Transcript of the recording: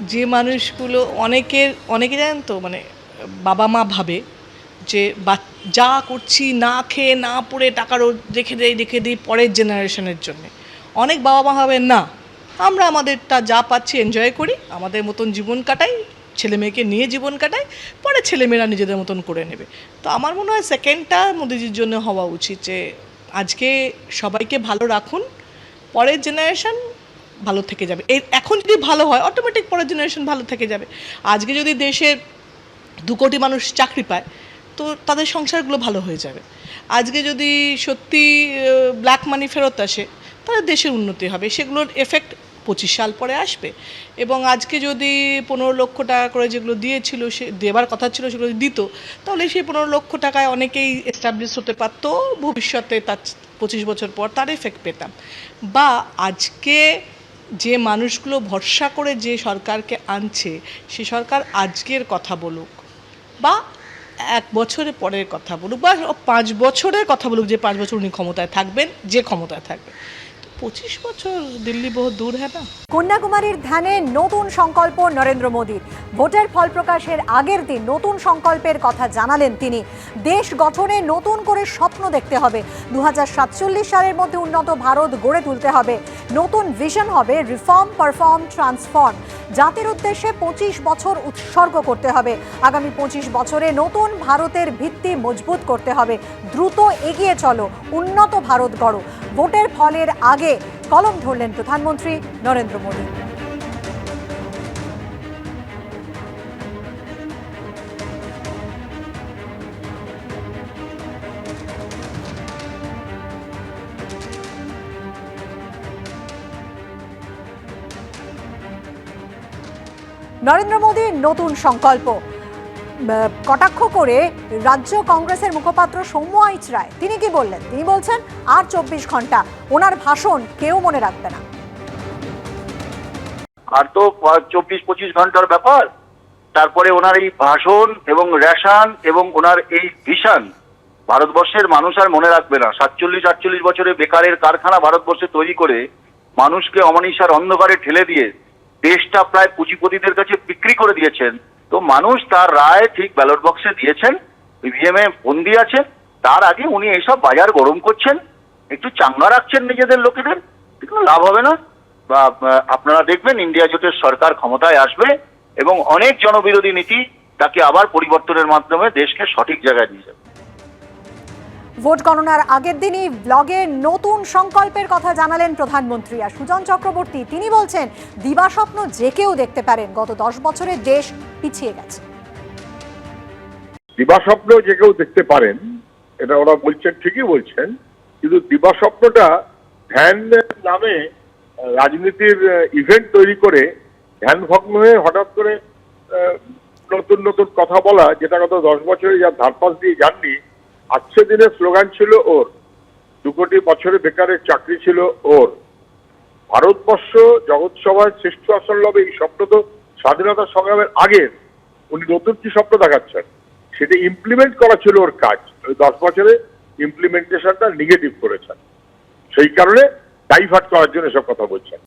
যে মানুষগুলো অনেকের, অনেকে জানেন তো মানে বাবা মা ভাবে যে বা- যা করছি না খেয়ে না পড়ে টাকা রেখে দেই, রেখে দিই পরের জেনারেশনের জন্য। অনেক বাবা মা ভাবেন, না, আমরা আমাদেরটা যা পাচ্ছি এনজয় করি, আমাদের মতন জীবন কাটাই, ছেলে মেয়েকে নিয়ে জীবন কাটাই, পরে ছেলেমেয়েরা নিজেদের মতন করে নেবে। তো আমার মনে হয় সেকেন্ডটা মোদিজির জন্য হওয়া উচিত যে, আজকে সবাইকে ভালো রাখুন, পরের জেনারেশন ভালো থেকে যাবে। এর, এখন যদি ভালো হয় অটোমেটিক পরের জেনারেশন ভালো থেকে যাবে। আজকে যদি দেশের দু কোটি মানুষ চাকরি পায়, তো তাদের সংসারগুলো ভালো হয়ে যাবে। আজকে যদি সত্যি ব্ল্যাক মানি ফেরত আসে, তাহলে দেশের উন্নতি হবে। সেগুলোর এফেক্ট পঁচিশ সাল পরে আসবে। এবং আজকে যদি পনেরো লক্ষ টাকা করে যেগুলো দিয়েছিল, সে, দেবার কথা ছিল, সেগুলো দিত, তাহলে সেই পনেরো লক্ষ টাকায় অনেকেই এস্টাবলিশ হতে পারতো। ভবিষ্যতে তার পঁচিশ বছর পর তার এফেক্ট পেতাম। বা আজকে যে মানুষগুলো ভরসা করে যে সরকারকে আনছে, সে সরকার আজকের কথা বলুক বা এক বছরের পরের কথা বলুক বা পাঁচ বছরের কথা বলুক যে পাঁচ বছর উনি ক্ষমতায় থাকবেন, যে ক্ষমতায় থাকবেন। পঁচিশ বছর দিল্লি বহু দূর হ্যাঁ না? কন্যাকুমারীর ধ্যানে নতুন সংকল্প নরেন্দ্র মোদীর ভোটের ফল প্রকাশের আগের দিন নতুন সংকল্পের কথা জানালেন তিনি। দেশ গঠনে নতুন করে স্বপ্ন দেখতে হবে। দু হাজার সাতচল্লিশ সালের মধ্যে উন্নত ভারত গড়ে তুলতে হবে। নতুন ভিশন হবে রিফর্ম পারফর্ম ট্রান্সফর্ম জাতির উদ্দেশ্যে পঁচিশ বছর উৎসর্গ করতে হবে। আগামী পঁচিশ বছরে নতুন ভারতের ভিত্তি মজবুত করতে হবে। দ্রুত এগিয়ে চলো, উন্নত ভারত গড়ো। ভোটের ফলের আগে কলম ধরলেন প্রধানমন্ত্রী নরেন্দ্র মোদী। নরেন্দ্র মোদীর নতুন সংকল্প কটাক্ষ করে রাজ্য কংগ্রেসের মুখপাত্র সৌম্য আইচ রায়, তিনি কি বললেন? তিনি বলছেন, আর চব্বিশ ঘণ্টা, ওনার ভাষণ কেউ মনে রাখবে না। আর তো চব্বিশ, পঁচিশ ঘণ্টার ব্যাপার। তারপরে ওনার এই ভাষণ এবং রেশন এবং ওনার এই ভিশন ভারতবর্ষের মানুষ আর মনে রাখবে না। সাতচল্লিশ, আটচল্লিশ বছরে বেকারের কারখানা ভারতবর্ষে তৈরি করে মানুষকে অমনীষার অন্ধকারে ঠেলে দিয়ে দেশটা প্রায় পুঁজিপতিদের কাছে বিক্রি করে দিয়েছেন। তো মানুষ তার রায় ঠিক ব্যালট বক্সে দিয়েছেন ইভিএম এ বন্দি আছে তার আগে উনি এইসব বাজার গরম করছেন, একটু চাঙ্গা রাখছেন নিজেদের লোকেদের, কোনো লাভ হবে না। বা আপনারা দেখবেন ইন্ডিয়া জোটের সরকার ক্ষমতায় আসবে এবং অনেক জনবিরোধী নীতি তাকে আবার পরিবর্তনের মাধ্যমে দেশকে সঠিক জায়গায় নিয়ে যাবে। ভোট গণনার আগের দিনই ব্লগে নতুন সংকল্পের কথা জানালেন প্রধানমন্ত্রী। আর সুজন চক্রবর্তী, তিনি বলছেন, দিবাস্বপ্ন যে কেউ দেখতে পারেন, গত দশ বছরে দেশ পিছিয়ে গেছে। দিবাস্বপ্ন যে কেউ দেখতে পারেন, এটা ওরা বলছেন, ঠিকই বলছেন, কিন্তু দিবাস্বপ্নটা ধ্যান নামে রাজনীতির ইভেন্ট তৈরি করে ধ্যান ভগ্ন হয়ে হঠাৎ করে নতুন নতুন কথা বলা, যেটা গত দশ বছরে যা ধারপাস দিয়ে যাননি আজকে দিনের স্লোগান ছিল ওর। দু কোটি বছরে বেকারের চাকরি ছিল ওর। ভারতবর্ষ জগৎসভায় শ্রেষ্ঠ আসন লবে এই স্বপ্ন তো স্বাধীনতা সংগ্রামের আগের উনি নতুন কি স্বপ্ন দেখাচ্ছেন? সেটা ইমপ্লিমেন্ট করা ছিল ওর কাজ। ওই দশ বছরে ইমপ্লিমেন্টেশনটা নেগেটিভ করেছেন। সেই কারণে ডাইভার্ট করার জন্য এসব কথা বলছেন।